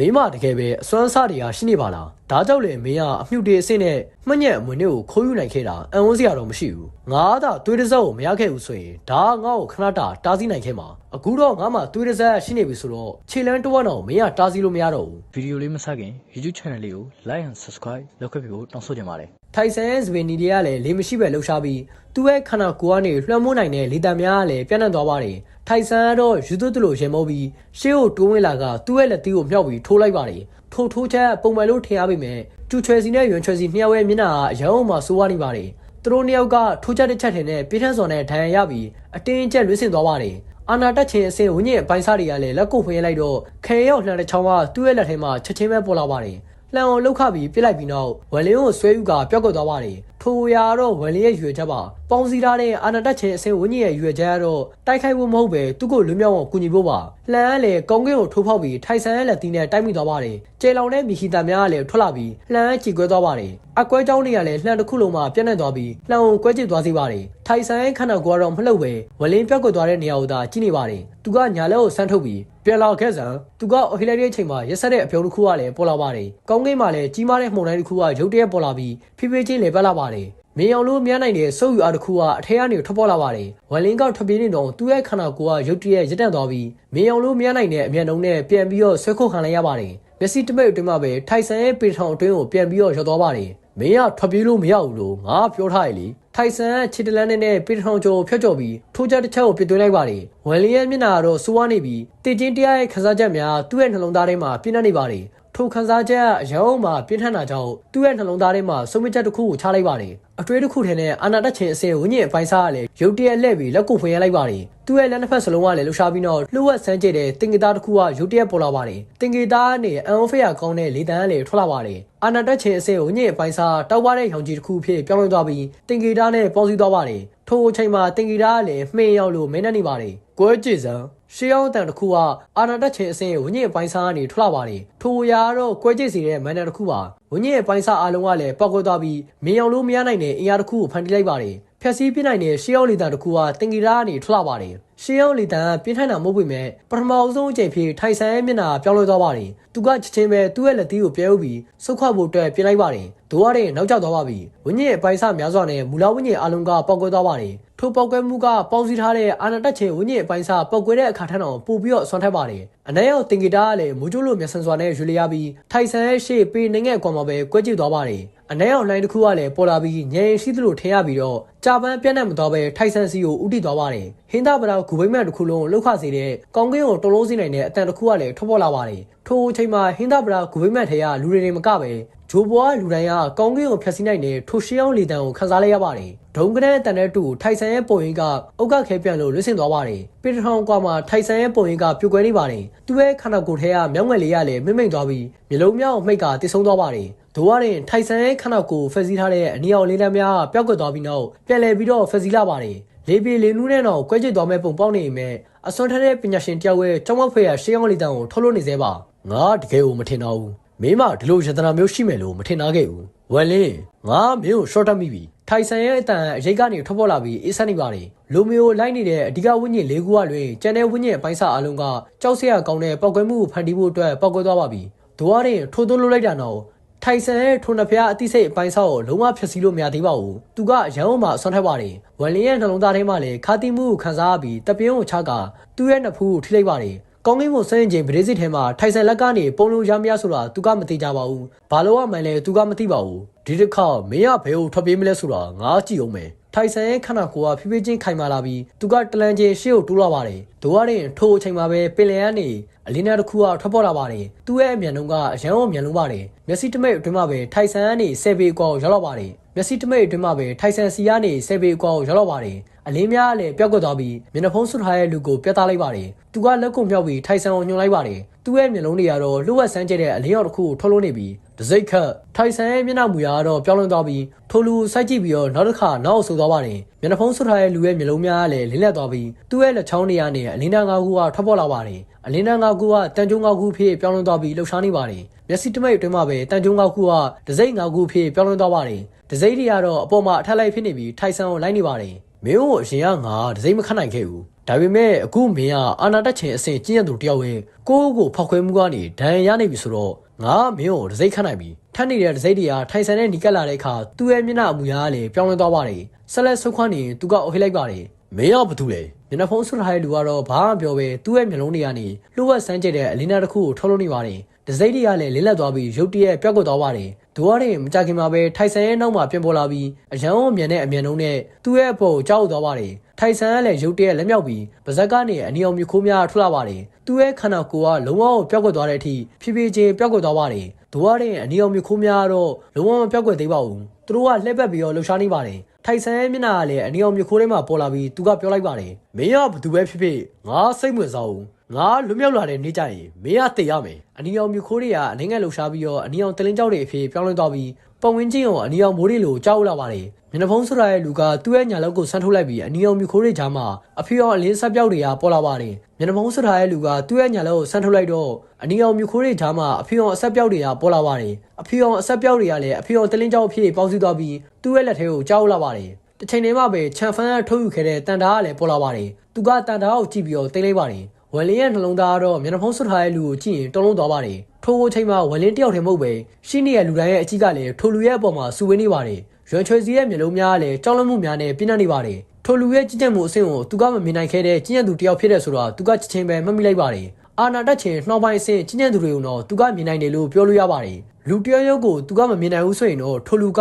မိမတကယ်ပဲအစွမ်းစားတွေကရှိနေပါလားဒါကြောင့်လေမင်းကအမြှုတေအစ်စ်နဲ့မှညက်အမွေနဲ့ကိုခိုးယူနိုင်ခဲ့တာအံ့ဩစရာတော့မရှိဘူးငါသာသွေးတစ်စက်ကိုမရခဲ့ဘူးဆိုရင်ဒါကငါ့ကိုခဏတာတားဆီးနိုင်ခဲ့မှာအခုတော့ငါမှသွေးတစ်စက်ရှိနေပြီဆိုတော့ခြေလန်းတစ်ဝက်တော့မင်းကတားဆီးလို့မရတော့ဘူးဗီဒီယိုလေးမစခင် YouTube channel လေးကို like and subscribe လုပ်ခဲ့ပြီးဖို့တောင်းဆိုချင်ပါတယ် ထိုင်ဆန်ရဲ့စပင်နီတွေကလည်းလေမရှိပဲလှုပ်ရှားပြီးသူ့ရဲ့ခန္ဓာကိုယ်ကနေလွှမ်းမိုးနိုင်တဲ့လေတံများကလည်းပြန့်နှံ့သွားပါတယ်။ထိုင်ဆန်ကတော့ယူသွတ်တလို့ရင်မိုးပြီးရှေ့ကိုတိုးဝင်လာကသူ့ရဲ့လက်သီးကိုမြှောက်ပြီးထိုးလိုက်ပါတယ်။ထိုးထိုးချက်ပုံမှန်လို့ထင်ရပေမဲ့ကျူချွယ်စီနဲ့ရွန်ချွယ်စီနှစ်ယောက်ရဲ့မျက်နှာကအရန်အောင်မှစိုးဝါးနေပါတယ်။သူတို့နှစ်ယောက်ကထိုးချက်တစ်ချက်ထင်နဲ့ပြင်းထန်စွာနဲ့ဒဏ်ရာရပြီးအတင်းအကျပ်လွှင့်ဆင်သွားပါတယ်။အာနာတက်ချင်းအစင်ဝင်းကြီးအပိုင်းစားတွေကလည်းလက်ကိုဖွင့်လိုက်တော့ခဲရောက်လှန်တဲ့ချောင်းကသူ့ရဲ့လက်ထဲမှာချက်ချင်းပဲပေါ်လာပါတယ်။ လှန်အောင်လှုပ်ခပြီးပြစ်လိုက်ပြီးနောက်ဝယ်လင်းကိုဆွဲယူကပျောက်ကွက်သွားပါတယ်။ထိုရာတော့ဝယ်လင်းရဲ့ရွေချက်ပါ။ ပေါင်းစည်းထားတဲ့အာနာတက်ချင်းအစင်ဝင်းကြီးရဲ့ရွေချက်ကတော့တိုက်ခိုက်ဖို့မဟုတ်ပဲသူ့ကိုလွမြောက်အောင်ကူညီဖို့ပါ။လှန်ကလည်းကောင်းကင်ကိုထိုးဖောက်ပြီးထိုင်ဆန်ရဲ့လက်သီးနဲ့တိုက်မိသွားပါတယ်။ကျေလောင်တဲ့မိခီတာများကလည်းထွက်လာပြီးလှန်ကချီကွဲသွားပါတယ်။အကွဲကြောင်းတွေကလည်းလှန်တစ်ခုလုံးမှာပြန့်နှံ့သွားပြီးလှန်ကိုကွဲကျစ်သွားစေပါတယ်။ထိုင်ဆန်ရဲ့ခန္ဓာကိုယ်ကတော့မလှုပ်ပဲဝယ်လင်းပျောက်ကွက်သွားတဲ့နေရာကိုသာကြည့်နေပါတယ်။သူကညာလက်ကိုဆန်းထုတ်ပြီးပြန်လာခဲ့စံသူကအော်ဟီလိုက်တဲ့အချိန်မှာရက်ဆက်တဲ့အပြုံးတစ်ခုကလည်းပေါ်လာပါတယ်။ကောင်းကင်မှာလည်းကြီးမားတဲ့မှုန်တိုင်းတစ်ခုကရုတ်တရက်ပေါ်လာပြီးဖိဖိချင်းလေပတ်လာပါတယ်။ မင်းအောင်လို့မြန်းနိုင်တဲ့စုပ်ယူအားတစ်ခုကအထဲကနေထွက်ပေါ်လာပါတယ်။ဝယ်လင်းကထွက်ပြေးနေတော့သူ့ရဲ့ခန္ဓာကိုယ်ကရုတ်တရက်ရက်တန့်သွားပြီးမင်းအောင်လို့မြန်းနိုင်တဲ့အမြန်နှုံးနဲ့ပြန်ပြီးတော့ဆွဲခုတ်ခံလိုက်ရပါတယ်။မျက်စိတမိတ်အတွင်းမှာပဲထိုင်ဆန်ရဲ့ပေထောင်အတွင်းကိုပြန်ပြီးတော့ရောက်သွားပါတယ်။မင်းကထွက်ပြေးလို့မရဘူးလို့ငါပြောထားရလေထိုင်ဆန်ချစ်တလန်းနဲ့ပေထောင်ကျော်ဖြတ်ကျော်ပြီးထိုးချက်တစ်ချက်ကိုပြစ်သွင်းလိုက်ပါတယ်ဝယ်လီရဲ့မျက်နှာကတော့စိုးဝါးနေပြီးတည်ချင်းတရားရဲ့ခန်းစားချက်များသူ့ရဲ့နှလုံးသားထဲမှာပြည့်နှက်နေပါတယ် ထိုခန်းစားချက်အရောင်းမှာပြင်းထန်တာကြောင့်သူ့ရဲ့နှလုံးသားထဲမှာစုံမချက်တစ်ခုကိုချလိုက်ပါတယ်အတွေးတစ်ခုထဲနဲ့အာနာတက်ချင်းအစင်ဝင်းကျင်အပိုင်းစားကလည်းရုတ်တရက်လှည့်ပြီးလက်ကိုဖွင့်ရလိုက်ပါတယ်သူ့ရဲ့လက်နှစ်ဖက်စလုံးကလည်းလှူရှားပြီးတော့လှုပ်ဝက်ဆန်းကျတဲ့တင်ကီတာတစ်ခုကရုတ်တရက်ပေါ်လာပါတယ်တင်ကီတာကနေအန်အိုဖေးယာကောင်းတဲ့လေတန်းကလည်းထွက်လာပါတယ်အာနာတက်ချင်းအစင်ဝင်းကျင်အပိုင်းစားတောက်ပါတဲ့ရောင်ကြီးတစ်ခုဖြစ်ပြောင်းလဲသွားပြီးတင်ကီတာနဲ့ပေါင်းစည်းသွားပါတယ် ထိုအချိန်မှာတင်ကီတာကလည်းမှင်ရောက်လို့မင်းနဲ့နေပါတယ်ကွဲကြည်စံရှေးအောင်တန်တစ်ခုကအာနာတက်ချင်းအစင်ဝင်းကျင်အပိုင်းစားကနေထွက်လာပါတယ်ထိုအရာကတော့ကွဲကြည်စီတဲ့မန်နယ်တစ်ခုပါဝင်းကျင်အပိုင်းစားအားလုံးကလည်းပောက်ကွဲသွားပြီးမင်းအောင်လို့မရနိုင်တဲ့အင်အားတစ်ခုကိုဖန်တီးလိုက်ပါတယ် ဖြက်စီးပြနိုင်တဲ့ရှေးအောင်လီတန်တစ်ခုကတင်ကီတာကနေထွက်လာပါတယ်ရှေးအောင်လီတန်ကပြင်းထန်တာမဟုတ်ပေမဲ့ပထမအဆုံးအချိန်ဖြစ်ထိုင်ဆန်ရဲ့မျက်နှာပြောင်းလဲသွားပါတယ်သူကချက်ချင်းပဲသူ့ရဲ့လက်သီးကိုပြဲဥပြီးစုတ်ခွဖို့အတွက်ပြင်လိုက်ပါတယ်ဒိုးရတဲ့နောက်ကျသွားပါပြီဝင်းကျင်အပိုင်းစားများစွာနဲ့မူလာဝင်းကျင်အလုံးကပောက်ကွဲသွားပါတယ် ထိုပောက်ကွဲမှုကပေါင်းစည်းထားတဲ့အာနာတက်ချေဝင်းကျင်အပိုင်းစားပောက်ကွဲတဲ့အခါထက်တော့ပိုပြီးတော့ဆွမ်းထက်ပါတယ်အနက်ရောက်တင်ကီတာကလည်းမူကျိုးလိုမျက်စံစွာနဲ့ရွေလျားပြီးထိုင်ဆန်ရဲ့ရှေ့ပေးနေငယ်ကွန်မှာပဲကွဲကြည့်သွားပါတယ်အနက်ရောက်လိုင်းတစ်ခုကလည်းပေါ်လာပြီးညင်ရှိသလိုထင်ရပြီးတော့ကြာပန်းပြတ်နေမသွားပဲထိုင်ဆန်စီကိုဥတီသွားပါတယ်ဟင်းသားပရာဂူဘိမန်တစ်ခုလုံးလှုပ်ခစေတဲ့ကောင်းကင်ကိုတုံးလုံးစီနိုင်တဲ့အတန်တစ်ခုကလည်းထွက်ပေါ်လာပါတယ်ထိုအချိန်မှာဟင်းသားပရာဂူဘိမန်ထဲကလူတွေတွေမကပဲ ဂျိုးဘွားလူတိုင်းကကောင်းကင်ကိုဖျက်ဆီးနိုင်တဲ့ထိုရှေးအောင်လေတံကိုခန်းစားလိုက်ရပါတယ်ဒုံကတဲ့တန်တဲ့တူထိုင်ဆန်ရဲ့ပုံရင်းကအုတ်ကခဲပြန်လို့လွတ်ဆင်သွားပါတယ်ပေတထောင်ကွာမှာထိုင်ဆန်ရဲ့ပုံရင်းကပြိုကွဲနေပါတယ်သူ့ရဲ့ခန္ဓာကိုယ်ထဲကမြောက်ငယ်လေးကလည်းမိမ့်မိန်သွားပြီးမျိုးလုံးမြောက်မိတ်ကတိတ်ဆုံးသွားပါတယ်ဒိုးရရင်ထိုင်ဆန်ရဲ့ခန္ဓာကိုယ်ဖက်စီးထားတဲ့အနီအောင်လေးလမ်းများပျောက်ကွယ်သွားပြီးနောက်ပြန်လည်ပြီးတော့ဖက်စီးလာပါတယ်လေပြေလေနူးနဲ့တော့ကွဲကျစ်သွားမဲ့ပုံပေါက်နေပေမဲ့အစွမ်းထက်တဲ့ပညာရှင်တယောက်ရဲ့ကျောင်းမဖေးရရှေးအောင်လေးတန်ကိုထုတ်လို့နေသေးပါငါတကယ်ကိုမထင်တော့ဘူး မင်းမဒီလိုယတနာမျိုးရှိမယ်လို့မထင်သားခဲ့ဘူးဝယ်လင်းငါမင်းကို short တက်မိပြီထိုင်ဆန်ရဲ့အတန်အရိတ်ကနေထွက်ပေါ်လာပြီးအေးဆက်နေပါတယ်လိုမီယိုလိုက်နေတဲ့အဓိကဝိညာဉ်၄ခုကလွင်ကျန်တဲ့ဝိညာဉ်အပိုင်းစာအလုံးကကြောက်စရာကောင်းတဲ့ပောက်ကွဲမှုကိုဖန်တီးဖို့အတွက်ပောက်ကွဲသွားပါပြီဒိုးရရင်ထိုးသွင်းလို့လိုက်တာတော့ထိုင်ဆန်ရဲ့ထိုနှဖျားအသိစိတ်အပိုင်းဆောက်ကိုလုံးဝဖျက်ဆီးလို့မရသေးပါဘူး။သူကရန်အောင်မှာအစွမ်းထက်ပါတယ်။ဝမ်လင်းရဲ့နှလုံးသားထဲမှာလည်းခါတိမှုကိုခံစားရပြီးတပင်းကိုချကသူ့ရဲ့နှဖူးကိုထိလိုက်ပါတယ်။ ကောင်းကင်ကိုစရင်ချင်းဗရေစစ်ထဲမှာထိုင်ဆန်လက်ကနေပုံလုံးရမရဆိုတာသူကမသိကြပါဘူး။ဘာလို့ရမှန်းလဲသူကမသိပါဘူး။ဒီတစ်ခါမင်းကဘယ်ကိုထွက်ပြေးမလဲဆိုတာငါကြည့်အောင်မယ်။ထိုင်ဆန်ရဲ့ခန္ဓာကိုယ်ကဖြည်းဖြည်းချင်းခိုင်မာလာပြီးသူကတလန်ချင်းရှေ့ကိုတိုးလာပါတယ်။ဒိုးရရင်ထိုအချိန်မှာပဲပင်လယ်ကနေအလင်းနာတစ်ခုကထွက်ပေါ်လာပါတယ်။သူ့ရဲ့အမြန်နှုန်းကအရန်အောင်မြန်လုံးပါတယ်။မျက်စိတမိတ်အတွင်းမှာပဲထိုင်ဆန်ကနေဆယ်ပေအကွာကိုရောက်လာပါတယ်။ မျက်စိတမိတ်အတွင်းမှာပဲထိုင်ဆန်စီကနေဆယ်ပေအကွာကိုရောက်လာပါတယ်။အလင်းများလည်းပျောက်ကွက်သွားပြီးမျက်နှာဖုံးဆွထားတဲ့လူကိုပြတ်သားလိုက်ပါတယ်။သူကလက်ကုံမြောက်ပြီးထိုင်ဆန်ကိုညှို့လိုက်ပါတယ်။သူ့ရဲ့မျက်လုံးတွေကတော့လှုပ်ဝက်ဆန်းကျတဲ့အလင်းရောင်တစ်ခုကိုထုတ်လို့နေပြီး တစိ့ခတ်ထိုင်ဆန်ရဲ့မျက်နှာမူရာကတော့ပြောင်းလဲသွားပြီးထိုလူစိုက်ကြည့်ပြီးတော့နောက်တစ်ခါနောက်ဆိုသွားပါတယ်မျက်နှာဖုံးဆွထားတဲ့လူရဲ့မျက်လုံးများကလည်းလင်းလက်သွားပြီးသူ့ရဲ့လက်ချောင်းတွေကနေအလင်းတန်းငါးခုကထွက်ပေါ်လာပါတယ်အလင်းတန်းငါးခုကတန်ကြုံငါးခုဖြစ်ပြောင်းလဲသွားပြီးလှုပ်ရှားနေပါတယ်မျက်စိတမိတ်အတွင်းမှာပဲတန်ကြုံငါးခုကဒစိ့ငါးခုဖြစ်ပြောင်းလဲသွားပါတယ်ဒစိ့တွေကတော့အပေါ်မှာအထက်လိုက်ဖြစ်နေပြီးထိုင်ဆန်ကိုလိုက်နေပါတယ်မင်းတို့အရင်ကငါဒစိမ့်မခတ်နိုင်ခဲ့ဘူးဒါပေမဲ့အခုမင်းကအာနာတက်ချင်အဆင့်ကျင့်ရသူတယောက်ဝင်ကိုယ့်ကိုဖောက်ခွဲမှုကနေဒဏ်ရာရနေပြီဆိုတော့ ငါမင်းကိုဒစိမ့်ခတ်နိုင်ပြီထပ်နေတဲ့ဒစိမ့်တွေကထိုင်ဆန်နဲ့နီကက်လာတဲ့အခါသူ့ရဲ့မျက်နှာအမူအရာကလည်းပြောင်းလဲသွားပါတယ်ဆက်လက်ဆုတ်ခွန်းနေသူကအိုဟိလိုက်ပါတယ်မင်းကဘာတူလဲမျက်နှာဖုံးဆွထားတဲ့လူကတော့ဘာမှပြောပဲသူ့ရဲ့မျက်လုံးတွေကနေလှုပ်ဝက်ဆန်းကျက်တဲ့အလင်းနာတစ်ခုကိုထုတ်လို့နေပါတယ်ဒစိမ့်တွေကလည်းလင်းလက်သွားပြီးရုတ်တရက်ပြောက်ကွက်သွားပါတယ် ဒိုရတဲ့မကြခင်မှာပဲထိုင်ဆန်ရဲ့နောက်မှာပြန်ပေါ်လာပြီးအရန်အမြန်နဲ့အမြန်နှုံးနဲ့သူ့ရဲ့အပေါ်ကိုကြောက်သွားပါတယ်ထိုင်ဆန်ကလည်းရုတ်တရက်လက်မြောက်ပြီးပါဇက်ကနေအနီအောင်မြခိုးများထွက်လာပါတယ်သူ့ရဲ့ခန္ဓာကိုယ်ကလုံးဝပြောက်ကွက်သွားတဲ့အထိဖြည်းဖြည်းချင်းပြောက်ကွက်သွားပါတယ်ဒိုရတဲ့အနီအောင်မြခိုးများကတော့လုံးဝမပြောက်ကွက်သေးပါဘူးသူတို့ကလှည့်ပတ်ပြီးတော့လှူရှားနေပါတယ်ထိုင်ဆန်ရဲ့မျက်နှာကလည်းအနီအောင်မြခိုးထဲမှာပေါ်လာပြီးသူကပြောလိုက်ပါတယ်မင်းကဘာသူပဲဖြစ်ဖြစ်ငါစိတ်ဝင်စားဘူး ငါလွတ်မြောက်လာတဲ့နေ့ကျရင်မင်းကတည်ရမယ်အနီအောင်မြခိုးတွေကအနိုင်ငံလှူရှားပြီးတော့အနီအောင်တလင်းကြောက်တွေအဖြစ်ပြောင်းလဲသွားပြီးပုံဝင်းချင်းကိုအနီအောင်မိုးတွေလိုကြောက်လာပါတယ်မျက်နှာဖုံးဆွထားတဲ့လူကသူ့ရဲ့ညာလောက်ကိုဆန်းထုတ်လိုက်ပြီးအနီအောင်မြခိုးတွေကြားမှာအဖေရောအလင်းဆက်ပြောက်တွေကပေါ်လာပါတယ်မျက်နှာဖုံးဆွထားတဲ့လူကသူ့ရဲ့ညာလောက်ကိုဆန်းထုတ်လိုက်တော့အနီအောင်မြခိုးတွေကြားမှာအဖေရောအဆက်ပြောက်တွေကပေါ်လာပါတယ်အဖေရောအဆက်ပြောက်တွေကလည်းအဖေရောတလင်းကြောက်အဖြစ်ပေါင်းစည်းသွားပြီးသူ့ရဲ့လက်ထဲကိုကြောက်လာပါတယ်တစ်ချိန်တည်းမှာပဲချန်ဖန်ကထုတ်ယူခဲ့တဲ့တန်တားကလည်းပေါ်လာပါတယ်သူကတန်တားကိုကြည့်ပြီးတော့တိတ်လိုက်ပါတယ် ဝယ်လင်းရဲ့နှလုံးသားကတော့မျက်နှာဖုံးဆွထားတဲ့လူကိုကြည့်ရင်တုံးလုံးသွားပါတယ်ထိုအချိန်မှာဝယ်လင်းတယောက်တည်းမဟုတ်ပဲရှိနေတဲ့လူတိုင်းရဲ့အကြည့်ကလည်းထိုလူရဲ့အပေါ်မှာစုဝေးနေပါတယ်ရွှန်ချွေစီရဲ့မျက်လုံးများကလည်းကြောက်လန့်မှုများနဲ့ပြင်းထန်နေပါတယ်ထိုလူရဲ့ကြည်ကြက်မှုအဆင့်ကိုသူကမမြင်နိုင်ခဲ့တဲ့ကျင့်ရသူတယောက်ဖြစ်တဲ့ဆိုတော့သူကချက်ချင်းပဲမှတ်မိလိုက်ပါတယ်အာနာတက်ချင်နှောင်းပိုင်းအဆင့်ကျင့်ရသူတွေကိုတော့သူကမြင်နိုင်တယ်လို့ပြောလို့ရပါတယ်လူတယောက်ယောက်ကိုသူကမမြင်နိုင်ဘူးဆိုရင်တော့ထိုလူက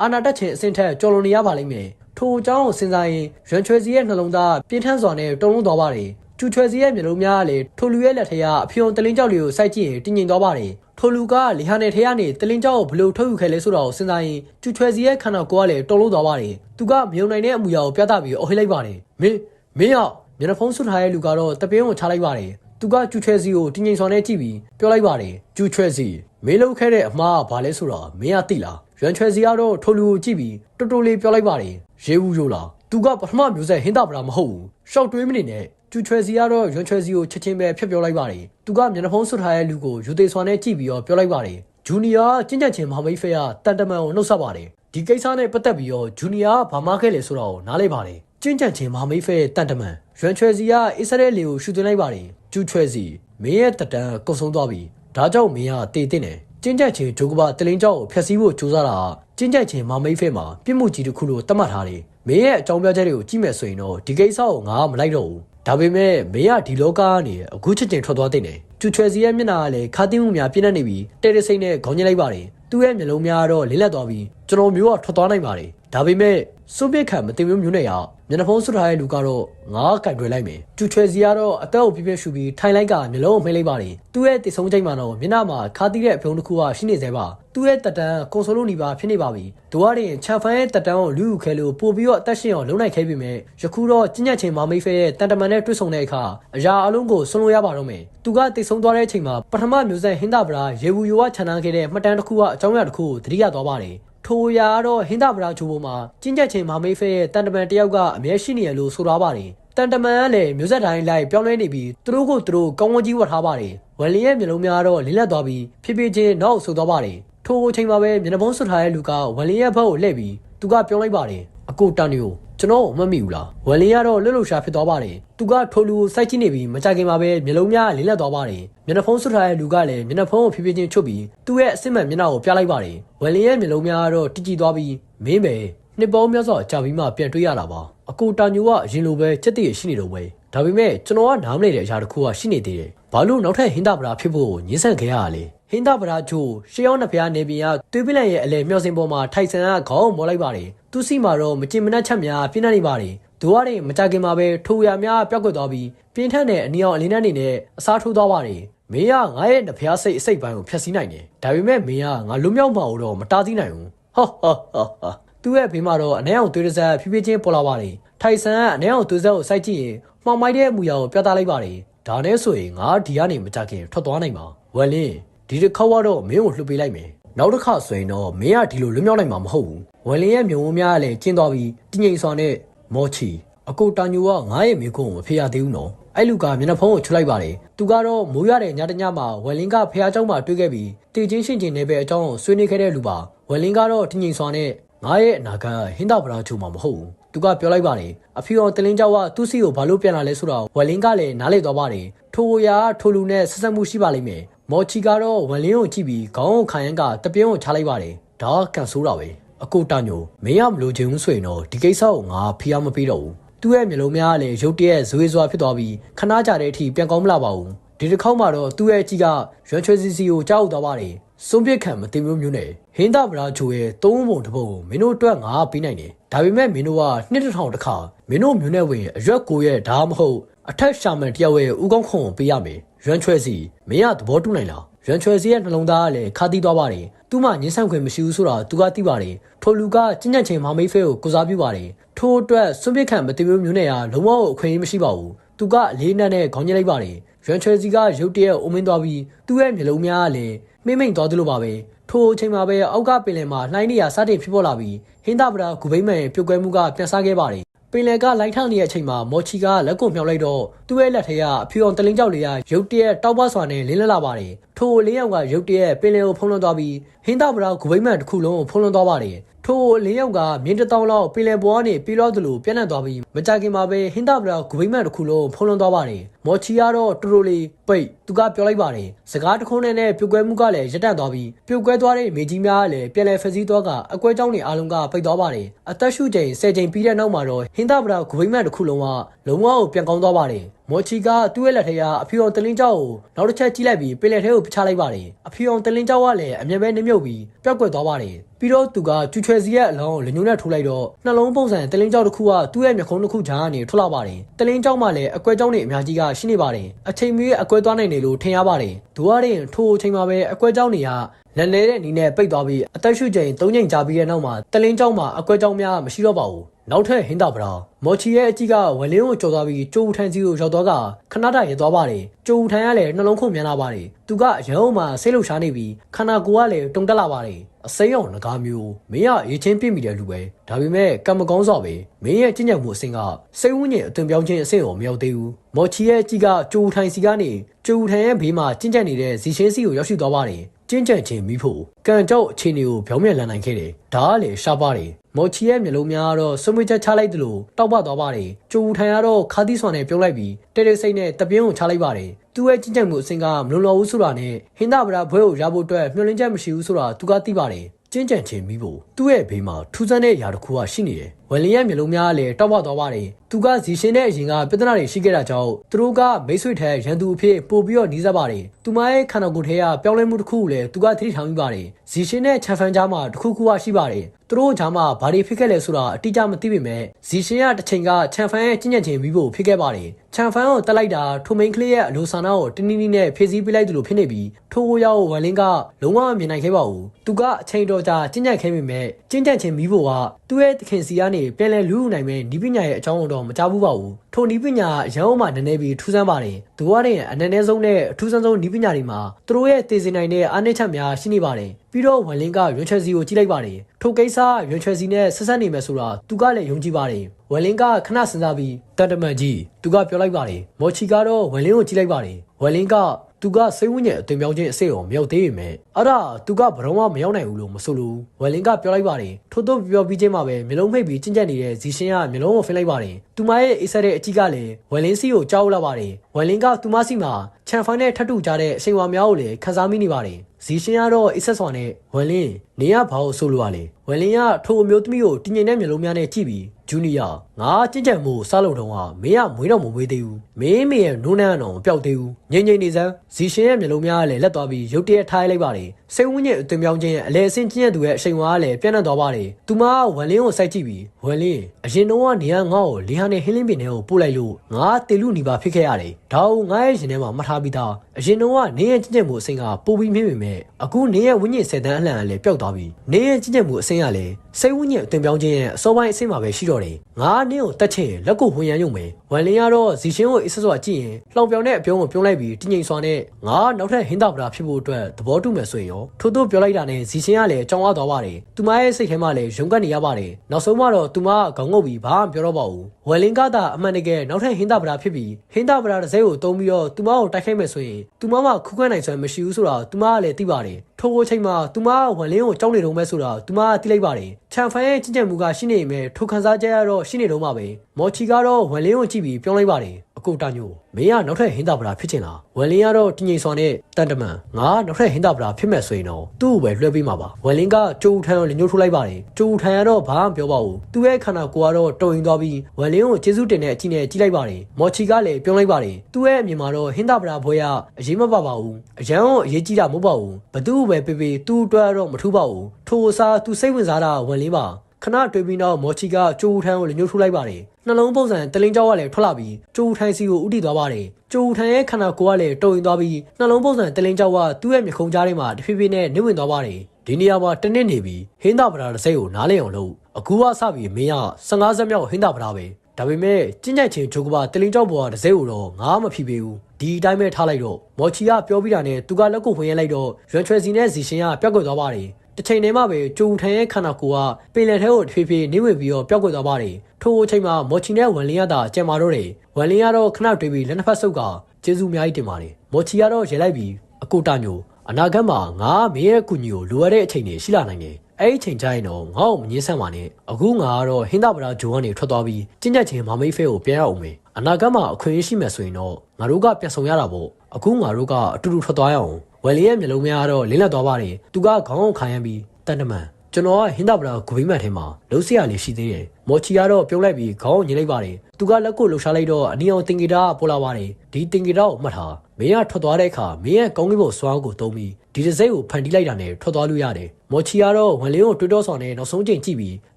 အာနာတက်ချင်အဆင့်ထက်ကျော်လွန်နေရပါလိမ့်မယ်ထိုအကြောင်းကိုစဉ်းစားရင်ရွှန်ချွေစီရဲ့နှလုံးသားပြင်းထန်စွာနဲ့တုံလုံးသွားပါတယ် ကျူချွဲစီရဲ့မျိုးလုံးများကလည်းထိုလူရဲ့လက်ထက်ကအဖျုံတလင်းကြောက်လေးကိုစိုက်ကြည့်ရင်တင်းငင်သွားပါတယ်ထိုလူကလေဟာနယ်ထဲကနေတလင်းကြောက်ကိုဘလို့ထုတ်ယူခဲ့လဲဆိုတာကိုစဉ်းစားရင်ကျူချွဲစီရဲ့ခန္ဓာကိုယ်ကလည်းတုံလို့သွားပါတယ်သူကမြုံနိုင်တဲ့အမူအရာကိုပြသပြီးအော်ဟစ်လိုက်ပါတယ်မင်းမင်းရောက်မျက်နှာဖုံးဆွထားတဲ့လူကတော့တပင်းကိုချလိုက်ပါတယ်သူကကျူချွဲစီကိုတင်းငင်စွာနဲ့ကြည့်ပြီးပြောလိုက်ပါတယ်ကျူချွဲစီမင်းလုပ်ခဲ့တဲ့အမှားကဘာလဲဆိုတာမင်းကသိလားရွမ်ချွဲစီကတော့ထိုလူကိုကြည့်ပြီးတော်တော်လေးပြောလိုက်ပါတယ်ရေဘူးရိုးလားသူကပထမမျိုးဆက်ဟင်းတာပရာမဟုတ်ဘူးရှောက်တွေးမနေနဲ့ ကျူချွဲစီကတော့ရွှန်ချွဲစီကိုချက်ချင်းပဲဖျက်ပြောလိုက်ပါတယ်သူကမျက်နှာဖုံးဆွထားတဲ့လူကိုယူသေးစွာနဲ့ကြည့်ပြီးတော့ပြောလိုက်ပါတယ်ဂျူနီယာကျင့်ကြံချင်းမဟာမိတ်ဖဲကတန်တမန်ကိုနှုတ်ဆက်ပါတယ်ဒီကိစ္စနဲ့ပတ်သက်ပြီးတော့ဂျူနီယာကဘာမှခဲ့လဲဆိုတာကိုနားလည်ပါတယ်ကျင့်ကြံချင်းမဟာမိတ်ဖဲတန်တမန်ရွှန်ချွဲစီကအစ္စရေးလေကိုရှူသွင်းလိုက်ပါတယ်ကျူချွဲစီမင်းရဲ့တတန်ကုံဆုံးသွားပြီဒါကြောင့်မင်းကတေတဲ့တယ်ကျင်းကြက်ချင်းဂျိုကဘာတလင်းကြောက်ကိုဖျက်ဆီးဖို့ကြိုးစားတာကျင်းကြက်ချင်းမမိတ်ဖဲမှာပြစ်မှုကြီးတစ်ခုလို့သတ်မှတ်ထားတယ်။မင်းရဲ့အကြောင်းပြချက်တွေကိုကြည့်မယ်ဆိုရင်တော့ဒီကိစ္စကိုငါမလိုက်တော့ဘူး။ ဒါပေမဲ့မင်းကဒီလောကကနေအခုချက်ချင်းထွက်သွားတဲ့နေ။ကျူချွဲစီရဲ့မျက်နှာကလည်းခါတင်းမှုများပြင်းနေနေပြီးတဲရစိတ်နဲ့ခေါင်းညှိလိုက်ပါတယ်။သူ့ရဲ့မျက်လုံးများကတော့လေးလက်သွားပြီးကျွန်တော်မျိုးကထွက်သွားနိုင်ပါတယ်။ဒါပေမဲ့ စုပစ်ခံမတင်မျိုးမျိုးနဲ့ရမျက်နှာဖုံးဆွထားတဲ့လူကတော့ငါကင်တွယ်လိုက်မယ်ကျူချွဲစီကတော့အသက်ကိုပြပြရှူပြီးထိုင်လိုက်ကမျက်လုံးကိုမှိတ်လိုက်ပါတယ်သူ့ရဲ့တိတ်ဆုံးချိန်မှာတော့မျက်နှာမှာခါတီးတဲ့အဖုံတစ်ခုကရှိနေသေးပါသူ့ရဲ့တက်တန်းကွန်ဆိုလိုနီပါဖြစ်နေပါပြီဒိုရရင်ချန်ဖန်ရဲ့တက်တန်းကိုလူယူခဲလို့ပို့ပြီးတော့အသက်ရှင်အောင်လုံနိုင်ခဲ့ပြီမဲ့ယခုတော့ကျဉ်ညက်ချင်းမမိတ်ဖဲရဲ့တန်တမန်နဲ့တွေ့ဆုံတဲ့အခါအရာအလုံးကိုဆွလို့ရပါတော့မယ်သူကတိတ်ဆုံးသွားတဲ့အချိန်မှာပထမမျိုးဆက်ဟင်းတာဗရာရေဘူးယိုဝခြံထားခဲ့တဲ့မှတ်တမ်းတစ်ခုကအကြောင်းအရာတစ်ခုကိုသတိရသွားပါတယ် ထိုရာကတော့ဟင်းတာဗရာချိုးပေါ်မှာကျင်းချက်ချင်းမမိတ်ဖဲရဲ့တန်တမန်တယောက်ကအမြဲရှိနေရလို့ဆိုထားပါတယ်တန်တမန်ကလည်းမျိုးဆက်တိုင်းလိုက်ပြောင်းလဲနေပြီးသူတို့ကိုသူတို့ကောင်းကောင်းကြီးဝတ်ထားပါတယ်ဝယ်လင်းရဲ့မျိုးလုံးများတော့လင်းလက်သွားပြီးဖြည်းဖြည်းချင်းနောက်ဆိုသွားပါတယ်ထိုအချိန်မှာပဲမျက်နှာဖုံးဆွထားတဲ့လူကဝယ်လင်းရဲ့ဘက်ကိုလှည့်ပြီးသူကပြောလိုက်ပါတယ်အကိုတန်နီကို ကျွန်တော်မမှတ်မိဘူးလားဝယ်လင်းကတော့လွတ်လွတ်ရှာဖြစ်သွားပါတယ်သူကထိုလူကိုစိုက်ကြည့်နေပြီးမကြခင်မှာပဲမျိုးလုံးများလင်းလက်သွားပါတယ်မျက်နှာဖုံးဆွထားတဲ့လူကလည်းမျက်နှာဖုံးကိုဖြည်းဖြည်းချင်းချွတ်ပြီးသူ့ရဲ့အစစ်မှန်မျက်နှာကိုပြလိုက်ပါတယ်ဝယ်လင်းရဲ့မျိုးလုံးများကတော့တကြည်သွားပြီးမင်းပဲနှစ်ပေါင်းများစွာကြာပြီးမှပြန်တွေ့ရတာပါအကိုတာညိုကအရင်လိုပဲစက်တည်းရှိနေတော့ပဲဒါပေမဲ့ကျွန်တော်ကနားမလည်တဲ့အရာတစ်ခုကရှိနေသေးတယ်ဘာလို့နောက်ထပ်ဟင်းတာပရာဖြစ်ဖို့ညှင်းဆန်ခဲ့ရလဲ ဟင်းတာပရာချိုးရှေးအောင်နှစ်ဖျားနေပြင်ကသွေးပလန်ရဲ့အလဲမျောစင်ပေါ်မှာထိုက်ဆန်ကခေါင်းမော်လိုက်ပါတယ်သူစီမှာတော့မကျင်မနှက်ချက်များပြင်းနေပါတယ်ဒိုရတဲ့မကြခင်မှာပဲထိုရများပြောက်ကွက်သွားပြီးပြင်းထန်တဲ့အနီအောင်အလင်းနဲ့နေနဲ့အစားထိုးသွားပါတယ်မင်းကငါရဲ့နှဖျားစိတ်အစိတ်ပိုင်းကိုဖျက်ဆီးနိုင်တယ်ဒါပေမဲ့မင်းကငါလွတ်မြောက်မှာတော့မတားဆီးနိုင်ဘူးဟောဟောဟောဟောသူ့ရဲ့ဘေးမှာတော့အနှဲအောင်သွေးရစက်ဖြည်းဖြည်းချင်းပေါ်လာပါတယ်ထိုင်ဆန်ကအနှဲအောင်သွေးစက်ကိုစိုက်ကြည့်ရင်မှောင်မိုက်တဲ့အမူအရာကိုပြသလိုက်ပါတယ်ဒါနဲ့ဆိုရင်ငါဒီကနေမကြခင်ထွက်သွားနိုင်မှာဝယ်လင်း ဒီတစ်ခေါက်ကတော့မင်းကိုလှုပ်ပေးလိုက်မယ်နောက်တစ်ခါဆိုရင်တော့မင်းကဒီလိုလွတ်မြောက်နိုင်မှာမဟုတ်ဘူးဝယ်လင်းရဲ့မြုံဝန်းများကလည်းကျင်းသွားပြီးတည်ငြိမ်စွာနဲ့မောချီအကိုတာညိုကငါရဲ့မိကုန်းကိုမဖေရသေးဘူးနော်အဲ့လူကမျက်နှာဖုံးကိုချွတ်လိုက်ပါတယ်သူကတော့မိုးရတဲ့ညတညမှာဝယ်လင်းကဖះเจ้าမှာတွေ့ခဲ့ပြီးတည်ချင်းရှင်းချင်းနေပဲအကြောင်းကိုဆွေးနွေးခဲ့တဲ့လူပါဝယ်လင်းကတော့တည်ငြိမ်စွာနဲ့ငါရဲ့အနာဂတ်ဟင်းတာပရာချိုမှာမဟုတ်ဘူး သူကပြောလိုက်ပါတယ်အဖေတော်တလင်းကြောက်ကသူ့စီကိုဘာလို့ပြန်လာလဲဆိုတော့ဝလင်းကလည်းနားလေသွားပါတယ်ထိုအရာထိုလူနဲ့ဆက်ဆက်မှုရှိပါလိမ့်မယ် မော်ချီကတော့ဝလင်းကိုကြည့်ပြီးခေါင်းကိုခံရန်ကတပြင်းကိုချလိုက်ပါတယ်ဒါကကန်ဆိုးတာပဲအကိုတညိုမင်းရမလို့ချင်ဘူးဆိုရင်တော့ဒီကိစ္စကိုငါဖိအားမပေးတော့ဘူးသူ့ရဲ့မျိုးလုံးများကလည်းရုတ်တရက်ဇွေးဇွာဖြစ်သွားပြီးခဏကြာတဲ့အထိပြန်ကောင်းမလာပါဘူးဒီတစ်ခေါက်မှာတော့သူ့ရဲ့အကြီးကရွှန်ချွေစီစီကိုကြောက်သွားပါတယ်စွန့်ပစ်ခံမတင်မျိုးမျိုးနဲ့ဟင်းသာဗရာချိုရဲ့သုံးပုံတစ်ပုံကိုမင်းတို့အတွက်ငါပေးနိုင်တယ်ဒါပေမဲ့မင်းတို့ကနှစ်တစ်ထောင်တစ်ခါမင်းတို့မျိုးနဲ့ဝင်အရွက်ကိုရဲ့ဒါမှမဟုတ်အထက်ရှာမန်တယောက်ရဲ့ဥကောင်းခွန်ကိုပေးရမယ် ရွှန်ချွေစီမင်းကသဘောတူနိုင်လားရွှန်ချွေစီရဲ့နှလုံးသားကလည်းခါတီးသွားပါတယ်သူ့မှာညှင်းဆန့်ခွင့်မရှိဘူးဆိုတာသူကသိပါတယ်ထိုလူကကျဉ်းကျဉ်ချင်းမောင်မေးဖဲကိုကိုစားပြုပါတယ်ထို့အတွက်စွန့်ပစ်ခံမတင်မျိုးမျိုးနဲ့ကလုံးဝအခွင့်အရေးမရှိပါဘူးသူကအလေးနက်နဲ့ခေါင်းညှိလိုက်ပါတယ်ရွှန်ချွေစီကရုတ်တရက်အိုမင်းသွားပြီးသူ့ရဲ့မျိုးလုံးများကလည်းမိမ့်မိန်သွားသလိုပါပဲထိုအချိန်မှာပဲအောက်ကပင်လယ်မှာလှိုင်းနေရစတင်ဖြစ်ပေါ်လာပြီးဟင်းသာပရာဂူဘိမ့်မန်ရဲ့ပြုတ်ကွဲမှုကပြန်ဆခဲ့ပါတယ် ပင်လယ်ကလိုက်ထောင်နေတဲ့အချိန်မှာမော်ချီကလက်ကိုမြောက်လိုက်တော့သူ့ရဲ့လက်ထဲကအဖြူအောင်တလင်းကြောက်လေးကရုတ်တရက်တောက်ပစွာနဲ့လင်းလလာပါတယ် ထိုလေးယောက်ကရုတ်တရက်ပင်လယ်ကိုဖုံးလွှမ်းသွားပြီးဟင်းသာပရာဂူဘိမ့်မန်တစ်ခုလုံးကိုဖုံးလွှမ်းသွားပါတယ်ထိုလေးယောက်ကမြင်းတတောင်းလောက်ပင်လယ်ပေါ်ကနေပြေးလို့သလိုပြန့်နှံ့သွားပြီးမကြခင်မှာပဲဟင်းသာပရာဂူဘိမ့်မန်တစ်ခုလုံးဖုံးလွှမ်းသွားပါတယ်မော်ချီကတော့တူတူလေးပိတ်သူကပြောလိုက်ပါတယ်စကားတစ်ခုနဲ့နဲ့ပြုတ်ကွဲမှုကလည်းရပ်တန့်သွားပြီးပြုတ်ကွဲသွားတဲ့မိကြီးများကလည်းပြန်လည်ဖက်စီးသွားကအကွဲကြောင်းတွေအားလုံးကပိတ်သွားပါတယ်အသက်ရှူချိန်10ချိန်ပြီးတဲ့နောက်မှာတော့ဟင်းသာပရာဂူဘိမ့်မန်တစ်ခုလုံးကလုံးဝကိုပြန်ကောင်းသွားပါတယ် မော်ချီကသူ့ရဲ့လက်ထဲကအဖီအောင်တလင်းကြောက်ကိုနောက်တစ်ချက်ကြည့်လိုက်ပြီးပင်လယ်ထဲကိုပချလိုက်ပါတယ်အဖီအောင်တလင်းကြောက်ကလည်းအမြဲပဲနှမြုပ်ပြီးပျောက်ကွယ်သွားပါတယ်ပြီးတော့သူကကျူချွဲစီရဲ့အလောင်းကိုလက်ညှိုးနဲ့ထိုးလိုက်တော့နှလုံးပုံစံတလင်းကြောက်တစ်ခုကသူ့ရဲ့မျက်ခုံးတစ်ခုဂျားကနေထွက်လာပါတယ်တလင်းကြောက်မှလည်းအကွဲကြောင်းတွေအများကြီးကရှိနေပါတယ်အချိန်မီအကွဲသွားနိုင်တယ်လို့ထင်ရပါတယ်ဒူရရင်ထိုအချိန်မှာပဲအကွဲကြောင်းတွေကလက်လဲတဲ့နီးနဲ့ပိတ်သွားပြီးအသက်ရှူချိန်၃ချိန်ကြာပြီးတဲ့နောက်မှာတလင်းကြောက်မှာအကွဲကြောင်းများမရှိတော့ပါဘူး နောက်ထပ်ဟင်းတာပရာမော်ချီရဲ့အကြီးကဝလင်းကိုကြော်သွားပြီးကျိုးဦးထန်းစီကိုရောက်တော့ကခဏတရသွားပါတယ်ကျိုးဦးထန်းကလည်းနှလုံးခုန်မြန်လာပါတယ်သူကရန်အုံမှာစိတ်လှုပ်ရှားနေပြီးခန္ဓာကိုယ်ကလည်းတုန်တက်လာပါတယ်အစိမ်းအောင်ငကားမျိုးမင်းကရေချင်းပြစ်မိတဲ့လူပဲဒါပေမဲ့ကံမကောင်းစွာပဲမင်းရဲ့ကျင့်ကြံမှုအဆင့်ကစိတ်ဝန်းကျင်အသွင်ပြောင်းခြင်းအဆင့်ကိုမရောက်သေးဘူးမော်ချီရဲ့အကြီးကကျိုးဦးထိုင်စီကနေကျိုးဦးထိုင်ရဲ့ဘေးမှာကျင့်ကြံနေတဲ့ဇီရှင်းစီကိုရောက်ရှိသွားပါတယ် ကျင့်ကြံခြင်းမိဖို့ကံကြောက်အခြေအနေကိုပြောင်းပြန်လည်နိုင်ခဲ့တယ်ဒါကလည်းရှားပါတယ်မော်ချီရဲ့မျိုးလုံးများကတော့စွန့်မွေးချက်ချလိုက်သလိုတောက်ပသွားပါတယ်ကျိုးဦးထိုင်ကတော့ခါသီးစွာနဲ့ပြုံးလိုက်ပြီးတဲတဲစိတ်နဲ့တပြင်းကိုချလိုက်ပါတယ်သူ့ရဲ့ကြင်ကြံမှုအစဉ်ကမလုံလောက်ဘူးဆိုတာနဲ့ဟင်းသာဗရာဘွဲကိုရဖို့အတွက်မျှော်လင့်ချက်မရှိဘူးဆိုတာသူကသိပါတယ် ကျင်းကြံခြင်းမိဖို့သူ့ရဲ့ဘေးမှာထူးဆန်းတဲ့ຢာတစ်ခုကရှိနေတယ်။ဝယ်လီရဲ့မျိုးလုံးများကလည်းတောက်ပသွားပါတယ်။သူကဇီရှင်တဲ့အရင်ကပြဿနာတွေရှိခဲ့တာကြောင့်သူတို့ကမိတ်ဆွေထက်ရန်သူအဖြစ်ပို့ပြီးတော့နီးစပ်ပါတယ်။သူမရဲ့ခန္ဓာကိုယ်ထဲကပြောင်းလဲမှုတစ်ခုကိုလည်းသူကသတိထားမိပါတယ်။ဇီရှင်နဲ့ချန်ဖန်ကြားမှာတစ်ခုခုကရှိပါတယ်။သူတို့ကြားမှာဘာတွေဖြစ်ခဲ့လဲဆိုတာအတိအကျမသိပေမဲ့ဇီရှင်ကတစ်ချိန်ကချန်ဖန်ရဲ့ကျင့်ကြံခြင်းမိဖို့ဖြစ်ခဲ့ပါတယ်။ချန်ဖန်ကိုတက်လိုက်တာထိုမိန်ကလေးရဲ့အလိုဆန္ဒကိုတင်းတင်းနဲ့ဖြည့်ဆည်းပေးလိုက်တယ်လို့ဖြစ်နေပြီးထိုကိုရောက်ဝမ်လင်းကလုံးဝမမြင်နိုင်ခဲ့ပါဘူး။သူကအချိန်တော်ကြာကျင့်ကြံခဲ့ပေမဲ့ကျင့်ကြံခြင်းမိဖို့ကသူ့ရဲ့သခင်စီကနေပြန်လဲလူ့နိုင်မဲ့နီးပညာရဲ့အကြောင်းတော့မကြားဘူးပါဘူး။ထိုနီးပညာရန်အောင်မှနည်းနည်းပြီးထူးဆန်းပါတယ်။သူကလည်းအနည်းနည်းဆုံးနဲ့အထူးဆန်းဆုံးနီးပညာတွေမှာသူတို့ရဲ့တည်စင်နိုင်တဲ့အားနည်းချက်များရှိနေပါတယ်။ပြီးတော့ဝမ်လင်းကရွန်ချယ်စီကိုကြည့်လိုက်ပါတယ်။ထိုကိစ္စရွန်ချယ်စီနဲ့ဆက်ဆက်နေမယ်ဆိုတာသူကလည်းယုံကြည်ပါတယ်။ ဝမ်လင်းကခဏစဉ်းစားပြီးတန်တမန်ကြီးသူကပြောလိုက်ပါတယ်။မော်ချီကတော့ဝမ်လင်းကိုကြည့်လိုက်ပါတယ်။ဝမ်လင်းကသူကစိတ်ဝိညာဉ်အသွင်ပြောင်းခြင်းအစိတ်ကိုမရောက်သေးပေမဲ့အဲ့ဒါသူကဘယ်တော့မှမရောက်နိုင်ဘူးလို့မဆိုလို့ဝယ်လင်းကပြောလိုက်ပါတယ်ထို့သောပြောပြီးချင်းမှာပဲမျိုးလုံးမိတ်ပြီးကျင့်ကြံနေတဲ့ဇီရှင်ကမျိုးလုံးကိုဖိလိုက်ပါတယ်သူမရဲ့အိဆက်တဲ့အကြီးကလည်းဝယ်လင်းစီကိုကြောက်လာပါတယ်ဝယ်လင်းကသူမစီမှာချန်ဖိုင်နဲ့ထပ်တူကြတဲ့အချိန်ဝါများကိုလည်းခန်းစားမိနေပါတယ် ဇီရှင်ကတော့အိဆက်စွာနဲ့ဝယ်လင်းနေရဘာလို့ဆိုလိုရလဲဝယ်လင်းကထိုအမျိုးသမီးကိုတင်းငင်တဲ့မျိုးလုံးများနဲ့ကြည့်ပြီးဂျူနီယာငါကြင့်ကြံမှုစားလုံတော့ကမင်းကမွေးတော့မမွေးသေးဘူးမင်းမေရဲ့နိုးနန်းတော့မပြောက်သေးဘူးငိမ့်ငိမ့်နေစမ်းဇီရှင်ရဲ့မျိုးလုံးများကလည်းလက်သွားပြီးရုတ်တရက်ထားလိုက်ပါတယ်စိတ်ဝင်းရဲ့အသွင်ပြောင်းခြင်းအလဲအဆင့်ကျင့်ရသူရဲ့အချိန်ဝါကလည်းပြန့်နှံ့သွားပါတယ်သူမကဝမ်လင်းကိုစိုက်ကြည့်ပြီးဝမ်လင်းအရင်တော့ကနေကငါ့ကိုလီဟာနဲ့ဟင်းလင်းပင်ထဲကိုပို့လိုက်လို့ငါတေလူနီပါဖြစ်ခဲ့ရတယ်ဒါကိုငါရဲ့ရင်ထဲမှာမှတ်ထားပြီးသားအရင်တော့ကနေရဲ့ကျင့်ကြံမှုအဆင့်ကပိုပြီးမြင့်ပေမဲ့အခုနေရဲ့ဝင်းကျင်ဆယ်တန်းအလှန်ကလည်းပျောက်သွားပြီးနေရဲ့ကျင့်ကြံမှုအဆင့်ကလည်းစိတ်ဝင်းကျင်အသွင်ပြောင်းခြင်းရဲ့အစောပိုင်းအဆင့်မှာပဲရှိတော့တယ်ငါနင်းကိုတက်ချင်လက်ကိုဝင်ရန်ရုံပဲဝမ်လင်းကတော့ဇီရှင်ကိုအစ်စွာကြည့်ရင်လောင်ပြောင်တဲ့အပြုံးကိုပြုံးလိုက်ပြီးတင်းငိမ်စွာနဲ့ငါနောက်ထပ်ဟင်းတာပဒါဖြစ်ဖို့အတွက်သဘောတူမယ်ဆိုရင်ရောထို့သို့ပြောလိုက်တာနဲ့ဇီရှင်ကလည်းကြောင်းအားသွားပါတယ်သူမရဲ့စိတ်ထဲမှာလည်းရုံကတ်နေရပါတယ်နောက်ဆုံးမှတော့သူမကခေါင်းငုပ်ပြီးဘာမှပြောတော့ပါဘူးဝယ်လင်ကသာအမှန်တကယ်နောက်ထပ်ဟင်းသာပရာဖြစ်ပြီးဟင်းသာပရာတစ်စဲကိုတုံးပြီးတော့သူမကိုတိုက်ခိုက်မယ်ဆိုရင်သူမမှခုခံနိုင်စွမ်းမရှိဘူးဆိုတာသူမကလည်းသိပါတယ်ထိုအချိန်မှာသူမကဝလင်းကိုကြောက်နေတော့မဲ့ဆိုတာသူမကသိလိုက်ပါတယ်ချန်ဖန်ရဲ့ကြင်ကြံမှုကရှိနေပေမဲ့ထိုခန်းစားချက်ကတော့ရှိနေတော့မှာပဲမော်ချီကတော့ဝလင်းကိုကြည့်ပြီးပြောလိုက်ပါတယ် အကိုတာညိုမင်းကနောက်ထပ်ဟင်းသာပရာဖြစ်ချင်လားဝလင်းကတော့တငိမ်စွာနဲ့တန်တမန်ငါကနောက်ထပ်ဟင်းသာပရာဖြစ်မဲ့ဆိုရင်တော့သူ့ကိုပဲလွှဲပေးမှာပါဝလင်းကကျိုးထန်ကိုလညှိုးထိုးလိုက်ပါတယ်ကျိုးထန်ကတော့ဘာမှမပြောပါဘူးသူ့ရဲ့ခန္ဓာကိုယ်ကတော့တုံရင်သွားပြီးဝလင်းကိုကျေးဇူးတင်တဲ့အကြည့်နဲ့ကြည့်လိုက်ပါတယ်မော်ချီကလည်းပြောလိုက်ပါတယ်သူ့ရဲ့အမြင်မှာတော့ဟင်းသာပရာဘွဲကအရေးမပါပါဘူးအရန်ကိုအရေးကြီးတာမဟုတ်ပါဘူးဘသူ့ကိုပဲပေးပေးသူ့အတွက်တော့မထူးပါဘူးထိုအစားသူစိတ်ဝင်စားတာဝလင်းပါ ခဏတွေ့ပြီးတော့မော်ချီကကျိုးထန်းကိုလညှိုးထိုးလိုက်ပါတယ်နှလုံးပုံစံတလင်းကြောက်ကလည်းထွက်လာပြီးကျိုးထန်းစီကိုဥတီသွားပါတယ်ကျိုးထန်းရဲ့ခန္ဓာကိုယ်ကလည်းတုံရင်သွားပြီးနှလုံးပုံစံတလင်းကြောက်ကသူ့ရဲ့မျက်ခုံးကြားထဲမှာတဖြည်းဖြည်းနဲ့နှိမ့်ဝင်သွားပါတယ်ဒီနေရာမှာတနစ်နေပြီးဟင်းသာပရာတစ်စိတ်ကိုနားလည်အောင်လုပ်အခုကစပြီးမင်းက15ဆက်မြောက်ဟင်းသာပရာပဲဒါပေမဲ့ကျင့်ကြံချင်းဂျိုကဘာတလင်းကြောက်ပေါ်ကတစ်စိတ်ကိုတော့ငါမဖြစ်ပေဘူးဒီအတိုင်းပဲထားလိုက်တော့မော်ချီကပြောပြီးတာနဲ့သူကလက်ကိုဝင်ရလိုက်တော့ရွှန်ချွဲစီနဲ့ဇီရှင်ကပြောက်ကွယ်သွားပါတယ် တစ်ချိန်တည်းမှာပဲကျုံထန်ရဲ့ခန္ဓာကိုယ်ကပင်လယ်ထဲကိုတဖြည်းဖြည်းနှိမ့်ဝင်ပြီးတော့ပျောက်ကွယ်သွားပါတယ်ထိုအချိန်မှာမော်ချီနဲ့ဝန်လင်းရတာကြံမာတော့တယ်ဝန်လင်းကတော့ခဏတွေ့ပြီးလက်နှစ်ဖက်ဆုပ်ကကျေးဇူးအများကြီးတင်ပါတယ်မော်ချီကတော့ရေလိုက်ပြီးအကိုတာညိုအနာဂတ်မှာငါမင်းရဲ့အကူအညီကိုလိုအပ်တဲ့အချိန်တွေရှိလာနိုင်တယ်အဲ့ဒီအချိန်ကျရင်တော့ငါ့ကိုမငင်းဆန့်ပါနဲ့အခုငါကတော့ဟင်းသာပရာဂျိုကနေထွက်သွားပြီးကျင့်ကြံချင်းမမိတ်ဖဲကိုပြန်ရအောင်မယ်အနာဂတ်မှာအခွင့်အရေးရှိမယ်ဆိုရင်တော့ငါတို့ကပြန်ဆောင်ရတာပေါ့အခုငါတို့ကအတူတူထွက်သွားရအောင် ဝယ်လီရဲ့မျိုးလုံးများကတော့လင်းလက်သွားပါတယ်သူကခေါင်းအောင်ခံရပြီးတန်တမန်ကျွန်တော်ကဟင်းသာပရာဂိုဘိမတ်ထဲမှာလုံးစရလေးရှိသေးတယ်မော်ချီကတော့ပြုံးလိုက်ပြီးခေါင်းအောင်ညှိလိုက်ပါတယ်သူကလက်ကိုလှူရှားလိုက်တော့အနီအောင်တင်ဂီတာကပေါ်လာပါတယ်ဒီတင်ဂီတာကိုမှတ်ထားမင်းကထွက်သွားတဲ့အခါမင်းရဲ့ကောင်းကင်ဘုံစွမ်းကိုတုံးပြီးဒီတစ်စိတ်ကိုဖန်တီးလိုက်တာနဲ့ထွက်သွားလို့ရတယ်မော်ချီကတော့ဝန်လင်းကိုတွေးတောဆောင်နဲ့နောက်ဆုံးချိန်ကြည့်ပြီး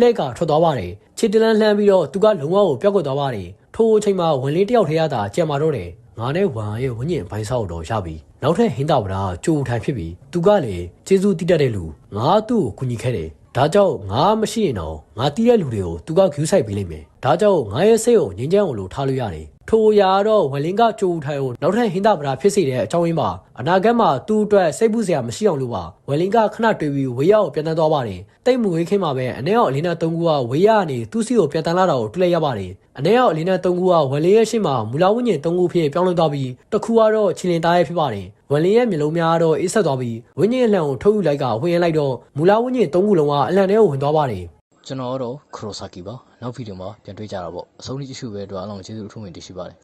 လှဲ့ကထွက်သွားပါတယ်ချစ်တလန်းလှမ်းပြီးတော့သူကလုံဝကိုပျောက်ကွယ်သွားပါတယ်ထိုအချိန်မှာဝန်လင်းတယောက်ထဲရတာကြံမာတော့တယ်ငါနဲ့ဝမ်ရဲ့ဝင်းကျင်ဘိုင်းဆောက်တော့ရပြီ နောက်ထပ်ဟင်းတာဝရာကြိုးထိုင်ဖြစ်ပြီးသူကလည်းကျေးဇူးတည်တတ်တဲ့လူငါသူ့ကိုကူညီခဲ့တယ်ဒါကြောင့်ငါမရှိရင်တော့ငါတီးတဲ့လူတွေကိုသူကဂူးဆိုင်ပေးလိမ့်မယ်ဒါကြောင့်ငါရဲ့စိတ်ကိုငြင်းချမ်းအောင်လို့ထားလို့ရတယ် ထိုအရာတော့ဝလင်းကကြိုးထိုင်ကိုနောက်ထပ်ဟင်းတာပရာဖြစ်စေတဲ့အကြောင်းရင်းပါအနာဂတ်မှာသူ့အတွက်စိတ်ပူစရာမရှိအောင်လို့ပါဝလင်းကခဏတွေ့ပြီးဝေးရကိုပြန်တန်းသွားပါတယ်တိတ်မူဝေးခင်းမှာပဲအ내ရောက်အလင်းနဲ့သုံးခုကဝေးရကနေသူ့စီကိုပြန်တန်းလာတာကိုတွေ့လိုက်ရပါတယ်အ내ရောက်အလင်းနဲ့သုံးခုကဝလင်းရဲ့ရှေ့မှာမူလာဝင်းကျင်သုံးခုဖြစ်ပြောင်းလဲသွားပြီးတစ်ခုကတော့ချီလင်သားရဲ့ဖြစ်ပါတယ်ဝလင်းရဲ့မျိုးလုံးများကတော့အေးဆက်သွားပြီးဝင်းကျင်အလံကိုထုတ်ယူလိုက်ကဝင်ရလိုက်တော့မူလာဝင်းကျင်သုံးခုလုံးကအလံထဲကိုဝင်သွားပါတယ် ကျွန်တော်ကတော့ခရိုဆာကီပါနောက်ဗီဒီယိုမှာပြန်တွေ့ကြတာပေါ့အဆုံးထိကြည့်ရှုပဲအတွက်အားလုံးကျေးဇူးအထူးတင်ရှိပါတယ်